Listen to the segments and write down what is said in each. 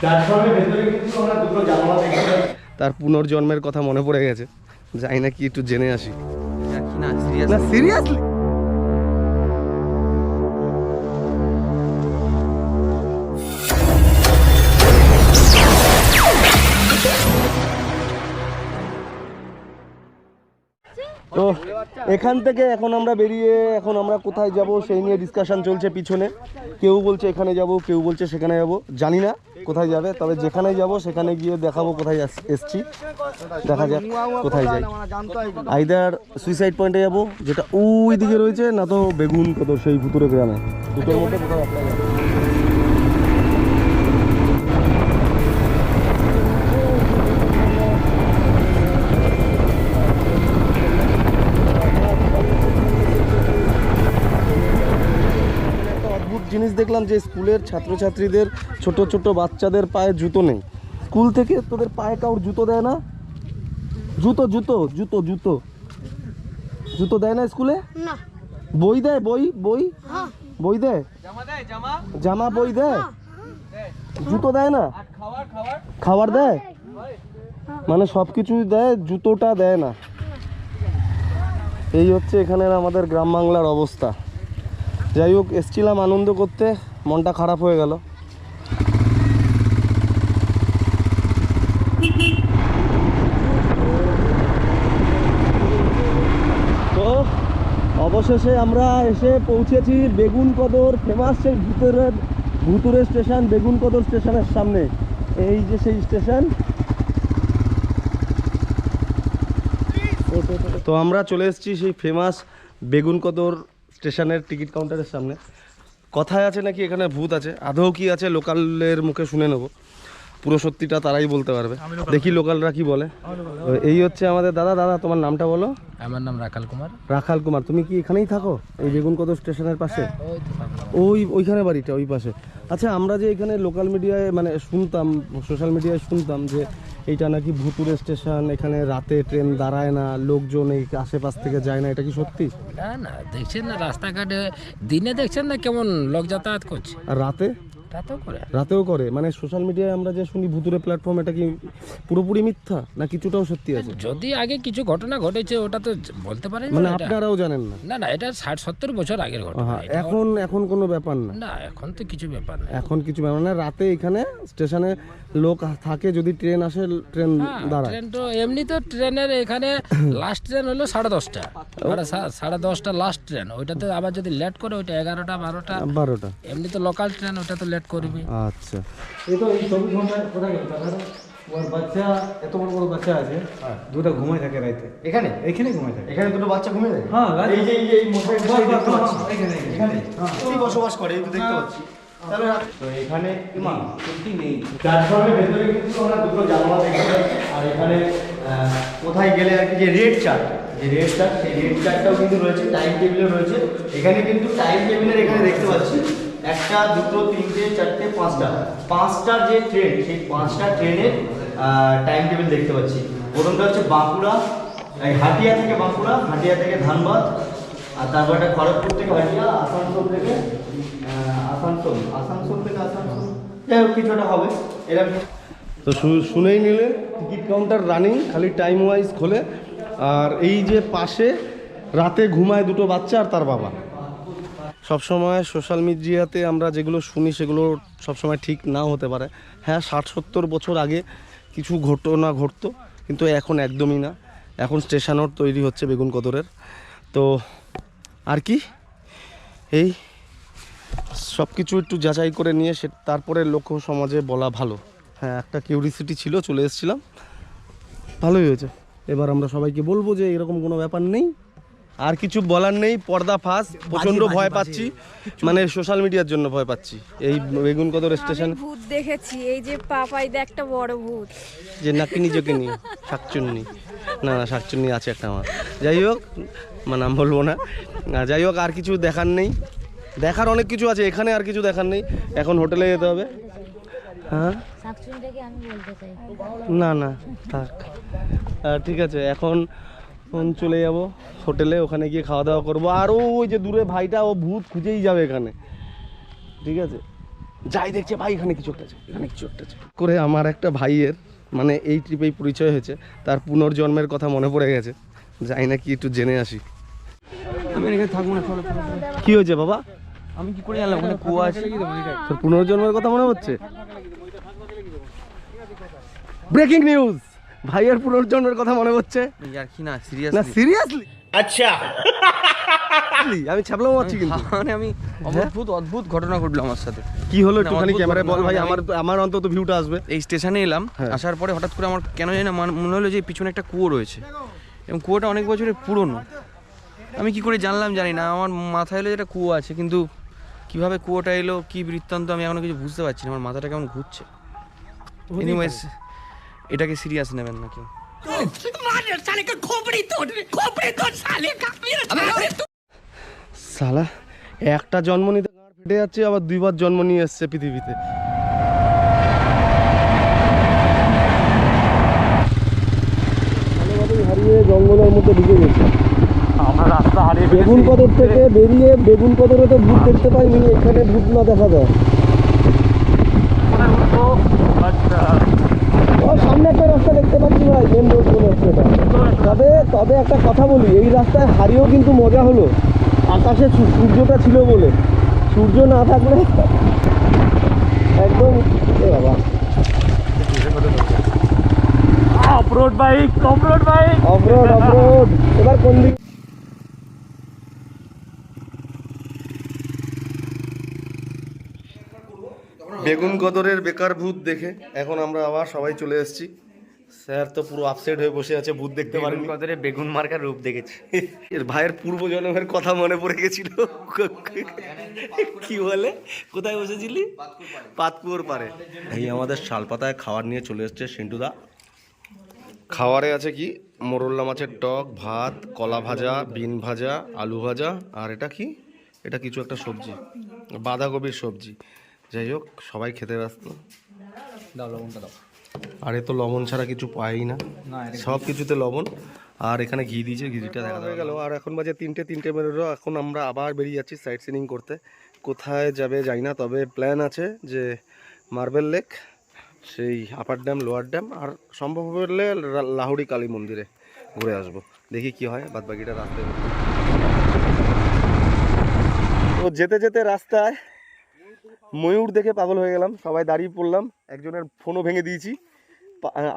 প্ল্যাটফর্মের ভেতরে কিন্তু আমরা দুটো জানালা দেখতে তার পুনর্জন্মের কথা মনে পড়ে গেছে। যাই না কি একটু জেনে আসি। না সিরিয়াসলি এখান থেকে এখন আমরা বেরিয়ে এখন আমরা কোথায় যাব সেই নিয়ে ডিসকাশন চলছে পিছনে। কেউ বলছে এখানে যাব, কেউ বলছে সেখানে যাব, জানি না কোথায় যাবে, তবে যেখানে যাব সেখানে গিয়ে দেখাবো কোথায় এসছি। দেখা যাক কোথায় যাই। আইদার সুইসাইড পয়েন্টে যাব, যেটা ওই দিকে রয়েছে, না তো বেগুন কত সেই ভুতুরে গ্রামে। দুটোর মধ্যে কোথাও একটা অদ্ভুত জিনিস দেখলাম যে স্কুলের ছাত্রছাত্রীদের ছোট ছোট বাচ্চাদের পায়ে জুতো নেই। স্কুল থেকে তোদের পায়ে কাউর জুতো দেয় না? জুতো জুতো জুতো জুতো। জুতো দেয় না স্কুলে? বই দেয় বই বই? হ্যাঁ। বই দেয়? জামা দেয় জামা? জামা বই দেয়? জুতো দেয় না? খাবার খাবার খাবার দেয়? মানে সব কিছুই দেয় জুতোটা দেয় না। এই হচ্ছে এখানের আমাদের গ্রাম বাংলার অবস্থা। যাই হোক, এসছিলাম আনন্দ করতে, মনটা খারাপ হয়ে গেল। তো, অবশেষে আমরা এসে পৌঁছেছি বেগুন কদর ফেমাস সেই ভূতুরের ভুতুরে স্টেশন বেগুন কদর স্টেশনের সামনে। এই যে সেই স্টেশন। তো আমরা চলে এসেছি সেই ফেমাস বেগুন কদর স্টেশনের টিকিট কাউন্টারের সামনে। কথায় আছে নাকি এখানে ভূত আছে? আদৌ কি আছে? লোকালের মুখে শুনে নেব। পুরো সত্যিটা তারাই বলতে পারবে। দেখি লোকালরা কি বলে। এই হচ্ছে আমাদের দাদা। দাদা তোমার নামটা বলো। আমার নাম রাখাল কুমার। রাখাল কুমার তুমি কি এখানেই থাকো? এই বেগুন কদর স্টেশনের পাশে? ওই ওইখানে বাড়িটা ওই পাশে। আচ্ছা আমরা যে এখানে লোকাল মিডিয়ায় মানে শুনতাম সোশ্যাল মিডিয়ায় শুনতাম যে এইটা নাকি ভুতুরে স্টেশন এখানে রাতে ট্রেন দাঁড়ায় না লোকজন এই আশেপাশ থেকে যায় না এটা কি সত্যি? না না দেখছেন না রাস্তাঘাটে দিনে দেখছেন না কেমন লোক যাতায়াত করছে? আর রাতে? রাতেও করে? মানে সোশ্যাল মিডিয়ায় আমরা যে শুনি ভুতুরে প্ল্যাটফর্ম এটা কি পুরোপুরি মিথ্যা? না কিছুটাও সত্যি আছে? যদি আগে কিছু ঘটনা ঘটেছে ওটা তো বলতে পারেন মানে আপনারাও জানেন না? না না এটা ষাট সত্তর বছর আগের ঘটনা হ্যাঁ এখন এখন কোনো ব্যাপার না। না এখন তো কিছু ব্যাপার নেই এখন কিছু ব্যাপার না। রাতে এখানে স্টেশনে লোক থাকে যদি ট্রেন আসে ট্রেন হ্যাঁ, দাঁড়ায়। ট্রেন তো এমনি তো ট্রেনের এখানে লাস্ট ট্রেন হলো সাড়ে দশটা। সাড়ে দশটা লাস্ট ট্রেন। ওইটাতে আবার যদি লেট করে ওইটা এগারোটা বারোটা। বারোটা। এমনি তো লোকাল ট্রেন ওটা তো লেট করবে। আচ্ছা। এই তো এই চব্বিশ ঘণ্টা কোথায় গেল দাদা? ওর বাচ্চা এত বড় বড় বাচ্চা আছে দুটো ঘুমায় থাকে রাইতে। এখানে? এখানে ঘুমায় থাকে। এখানে দুটো বাচ্চা ঘুমিয়ে দেয় হ্যাঁ এই যে এই দেখতে পাচ্ছি। এখানে এখানে। এই বসবাস করে এই তো দেখতে পাচ্ছি। তাহলে তো এখানে ইমা। সত্যি নেই। প্ল্যাটফর্মের ভেতরে কিন্তু আমরা দুটো জানালা দেখতে আর এখানে আহ, কোথায় গেলে আর কি যে রেড চার্ট যে রেড চার্ট সেই রেড চার্টটাও কিন্তু রয়েছে টাইম টেবিলে রয়েছে। এখানে কিন্তু টাইম টেবিলের এখানে দেখতে পাচ্ছি। একটা, দুটো, তিনটে, চারটে, পাঁচটা। পাঁচটা যে ট্রেন সেই পাঁচটা ট্রেনের টাইম টেবিল দেখতে পাচ্ছি। প্রথমটা হচ্ছে বাঁকুড়া হাটিয়া থেকে বাঁকুড়া, হাটিয়া থেকে ধানবাদ, আর তারপর একটা খড়গপুর থেকে হাটিয়া, আসানসোল থেকে আসানসোল। আসানসোল থেকে আসানসোল। যাই হোক, কিছুটা হবে। এরকম। তো শুনেই নিলে, টিকিট কাউন্টার রানিং, খালি টাইম ওয়াইজ খোলে। আর এই যে পাশে, রাতে ঘুমায় দুটো বাচ্চা আর তার বাবা। সবসময় সোশ্যাল মিডিয়াতে আমরা যেগুলো শুনি সেগুলো সবসময় ঠিক নাও হতে পারে। হ্যাঁ ষাট সত্তর বছর আগে কিছু ঘটনা ঘটতো, কিন্তু এখন একদমই না। এখন স্টেশনও তৈরি হচ্ছে বেগুন কদরের। তো আর কি? এই সব কিছু একটু যাচাই করে নিয়ে সে তারপরে লোক সমাজে বলা ভালো। হ্যাঁ একটা কিউরিসিটি ছিল, চলে এসেছিলাম। ভালোই হয়েছে। এবার আমরা সবাইকে বলব যে এরকম কোনো ব্যাপার নেই। আর কিছু বলার নেই পর্দা ফাঁস প্রচণ্ড ভয় পাচ্ছি। মানে সোশ্যাল মিডিয়ার জন্য ভয় পাচ্ছি। এই বেগুন কদর স্টেশন ভূত দেখেছি এই যে পাপাইদা একটা বড় ভূত। যে নাকি নিজেকে নিয়ে শাকচুন্নি। না না শাকচুন্নি আছে একটা আমার। যাই হোক মানে নাম বলব না। আর যাই হোক আর কিছু দেখার নেই। দেখার অনেক কিছু আছে এখানে আর কিছু দেখার নেই। এখন হোটেলে যেতে হবে। হ্যাঁ? শাকচুনিটাকে আমি বলতে চাই। না না থাক। ঠিক আছে এখন এখন চলে যাব হোটেলে ওখানে গিয়ে খাওয়া দাওয়া করব। আর ওই যে দূরে ভাইটা ও ভূত খুঁজেই যাবে এখানে। ঠিক আছে? যাই দেখছে ভাই এখানে কিছু একটা আছে এখানে কিছু একটা আছে। করে আমার একটা ভাইয়ের মানে এই ট্রিপেই পরিচয় হয়েছে তার পুনর্জন্মের কথা মনে পড়ে গেছে। যাই না কি একটু জেনে আসি। আমি এখানে থাকব না। কি হয়েছে বাবা? আমি কি করে জানলাম ওখানে কুয়া আছে তোর পুনর্জন্মের কথা মনে হচ্ছে ব্রেকিং নিউজ ভাইয়ের পুনর্জন্মের কথা মনে হচ্ছে ইয়ার কি না সিরিয়াসলি সিরিয়াসলি আচ্ছা। আমি ছাপলাম আছি কিন্তু। মানে আমি অদ্ভুত অদ্ভুত ঘটনা ঘটলো আমার সাথে। কি হলো একটুখানি ক্যামেরায় বল ভাই মানে আমার আমার অন্তত ভিউটা আসবে। এই স্টেশনে এলাম হ্যাঁ। আসার পরে হঠাৎ করে আমার কেন জানি না মান- মনে হলো যে পিছনে একটা কুয়ো রয়েছে। এবং কুয়োটা অনেক বছরের পুরনো। আমি কি করে জানলাম জানি না আমার মাথায় এলো যে একটা কুয়ো আছে কিন্তু কীভাবে কুয়োটা এলো কি বৃত্তান্ত আমি এখনও কিছু বুঝতে পারছি না আমার মাথাটা কেমন ঘুরছে। এনিওয়েজ এটাকে সিরিয়াস নেবেন না কেউ সালা একটা জন্ম নিতে গাঁড় ফেটে যাচ্ছে আবার দুইবার জন্ম নিয়ে এসছে পৃথিবীতে। হারিয়ে জঙ্গলের মধ্যে ঢুকে গেছি। বেগুন কদর থেকে বেরিয়ে বেগুন কদরে তো ভূত দেখতে পাইনি এখানে ভূত না দেখা যায়। সামনে একটা রাস্তা দেখতে পাচ্ছি ভাই মেন রোড আসছে এটা। তবে তবে একটা কথা বলি এই রাস্তায় হারিয়েও কিন্তু মজা হলো। আকাশে সূর্যটা ছিল বলে। সূর্য না থাকলে একদম এ বাবা। Offroad bike offroad bike offroad offroad এবার কোন দিক বেগুন কদরের বেকার ভূত দেখে। এখন আমরা আবার সবাই চলে এসেছি। স্যার তো পুরো আপসেট হয়ে বসে আছে ভূত দেখতে পারেন। কদরে বেগুন মার্কার রূপ দেখেছি। এর ভাইয়ের পূর্ব জন্মের কথা মনে পড়ে গেছিল। কি বলে? কোথায় বসেছিলি? পাতকুয়োর পারে এই আমাদের শালপাতায় খাবার নিয়ে চলে এসছে সিন্টুদা খাবারে আছে কি? মোরল্লা মাছের টক ভাত কলা ভাজা বিন ভাজা আলু ভাজা আর এটা কি? এটা কিছু একটা সবজি। বাঁধাকপির সবজি। যাই হোক সবাই খেতে ব্যস্ত। দাও লবণটা দাও। আর এ তো লবণ ছাড়া কিছু পাই না। সব কিছুতে লবণ। আর এখানে ঘি দিয়েছে ঘিটা দেখা হয়ে গেল। আর এখন বাজে তিনটে তিনটে বেরোলো। এখন আমরা আবার বেরিয়ে যাচ্ছি সাইট সিনিং করতে। কোথায় যাবে যাই না তবে প্ল্যান আছে যে মার্বেল লেক সেই আপার ড্যাম লোয়ার ড্যাম আর সম্ভব হলে লা- লাহুড়ি কালী মন্দিরে ঘুরে আসব। দেখি কি হয় বাদ বাকিটা রাস্তায়। তো যেতে যেতে রাস্তায় ময়ূর দেখে পাগল হয়ে গেলাম, সবাই দাঁড়িয়ে পড়লাম, একজনের ফোনও ভেঙে দিয়েছি।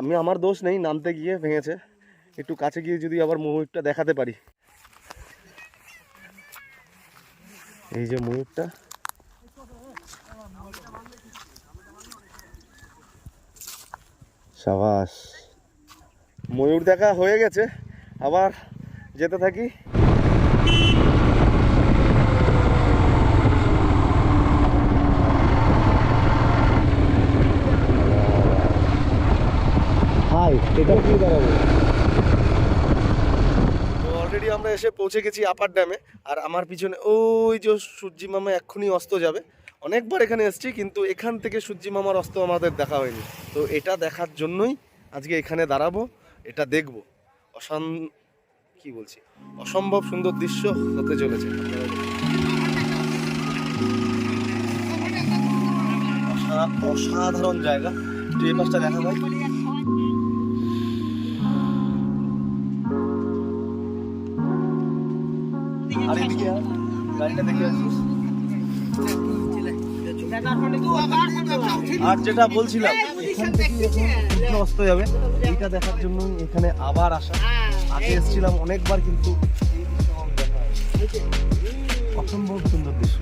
আমি, আমার দোষ নেই, নামতে গিয়ে ভেঙেছে। একটু কাছে গিয়ে যদি আবার ময়ূরটা দেখাতে পারি। এই যে ময়ূরটা। সাবাস। ময়ূর দেখা হয়ে গেছে, আবার যেতে থাকি। হাই এটা কি দাঁড়াবে? অলরেডি আমরা এসে পৌঁছে গেছি আপার ড্যামে আর আমার পিছনে ওই যে সূর্যি মামা এক্ষুনি অস্ত যাবে। অনেকবার এখানে এসেছি, কিন্তু এখান থেকে সূর্যি মামার অস্ত আমাদের দেখা হয়নি। তো এটা দেখার জন্যই আজকে এখানে দাঁড়াবো, এটা দেখব। অসান কি বলছি? অসম্ভব সুন্দর দৃশ্য হতে চলেছে। অসা- অসাধারণ জায়গা। দেখা ভাই দেখে আসিস আর যেটা বলছিলাম, এখান থেকে অস্ত যাবে। এইটা দেখার জন্য এখানে আবার আসা। আগে এসেছিলাম অনেকবার, কিন্তু। অসম্ভব সুন্দর দৃশ্য।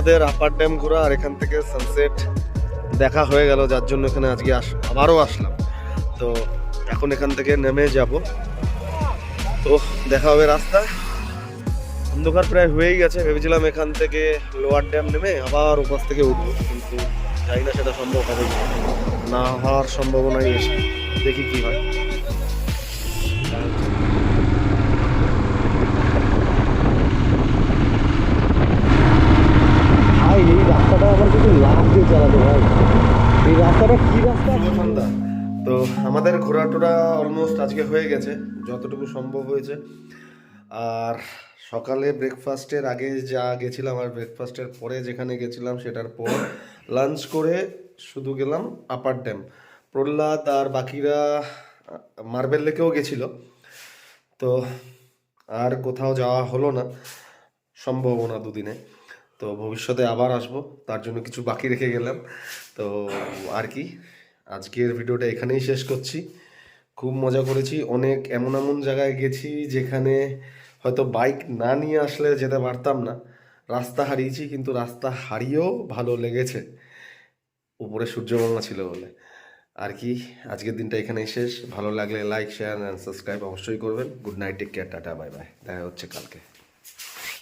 আমাদের আপার ড্যাম ঘোরা আর এখান থেকে সানসেট দেখা হয়ে গেল, যার জন্য এখানে আজকে আস আবারও আসলাম। তো এখন এখান থেকে নেমে যাব। তো দেখা হবে রাস্তায় অন্ধকার প্রায় হয়েই গেছে। ভেবেছিলাম এখান থেকে লোয়ার ড্যাম নেমে আবার ওপাশ থেকে উঠবো, কিন্তু জানি না সেটা সম্ভব হবে না হওয়ার সম্ভাবনাই বেশি। দেখি কি হয়। আজকে হয়ে গেছে, যতটুকু সম্ভব হয়েছে। আর সকালে ব্রেকফাস্টের আগে যা গেছিলাম আর ব্রেকফাস্টের পরে যেখানে গেছিলাম সেটার পর লাঞ্চ করে শুধু গেলাম আপার ড্যাম প্রহ্লাদ আর বাকিরা মার্বেল লেকেও গেছিল। তো আর কোথাও যাওয়া হলো না সম্ভব না দুদিনে। তো ভবিষ্যতে আবার আসব, তার জন্য কিছু বাকি রেখে গেলাম। তো আর কি, আজকের ভিডিওটা এখানেই শেষ করছি। খুব মজা করেছি। অনেক এমন এমন জায়গায় গেছি যেখানে হয়তো বাইক না নিয়ে আসলে যেতে পারতাম না। রাস্তা হারিয়েছি কিন্তু রাস্তা হারিয়েও ভালো লেগেছে। উপরে সূর্যগঙ্গা ছিল বলে। আর কি, আজকের দিনটা এখানেই শেষ। ভালো লাগলে লাইক শেয়ার অ্যান্ড সাবস্ক্রাইব অবশ্যই করবেন। Good night take care tata bye bye দেখা হচ্ছে কালকে।